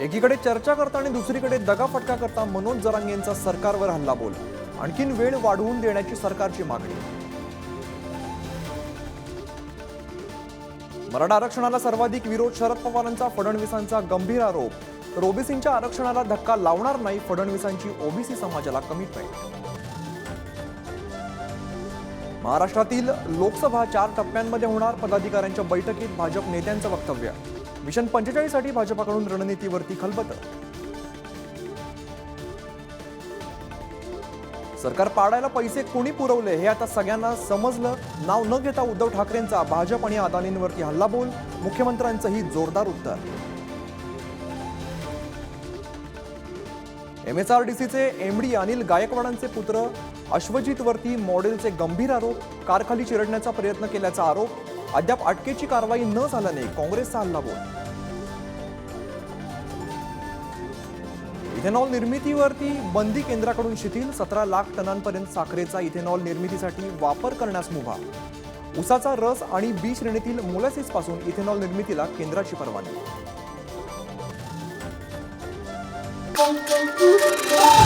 एकीकडे चर्चा करता आणि दुसरीकडे दगाफटका करता मनोज जरांगे यांचा सरकारवर हल्ला बोल आणखीन वेळ वाढवून देण्याची सरकारची मागणी. मराठा आरक्षणाला सर्वाधिक विरोध शरद पवारांचा फडणवीसांचा गंभीर आरोप. तर ओबीसींच्या आरक्षणाला धक्का लावणार नाही फडणवीसांची ओबीसी समाजाला कमिटमेंट महाराष्ट्रातील लोकसभा चार टप्प्यांमध्ये होणार पदाधिकाऱ्यांच्या बैठकीत भाजप नेत्यांचं वक्तव्य. मिशन पंचेचाळीससाठी भाजपाकडून रणनीतीवरती खलबत. सरकार पाडायला पैसे कोणी पुरवले हे आता सगळ्यांना समजलं. नाव न घेता उद्धव ठाकरेंचा भाजप आणि अदानींवरती हल्लाबोल. मुख्यमंत्र्यांचंही जोरदार उत्तर. एम एस आर डी सीचे एमडी अनिल गायकवाडांचे पुत्र अश्वजितवरती मॉडेलचे गंभीर आरोप कारखाली चिरडण्याचा प्रयत्न केल्याचा आरोप अद्याप अटकेची कारवाई न झाल्याने काँग्रेसचा हल्लाबोल इथेनॉल निर्मितीवरती बंदी केंद्राकडून शिथिल सतरा लाख टनांपर्यंत साखरेचा इथेनॉल निर्मितीसाठी वापर करण्यास मुभा. उसाचा रस आणि बी श्रेणीतील मोलॅसिसपासून इथेनॉल निर्मितीला केंद्राची परवानगी. Oh, oh,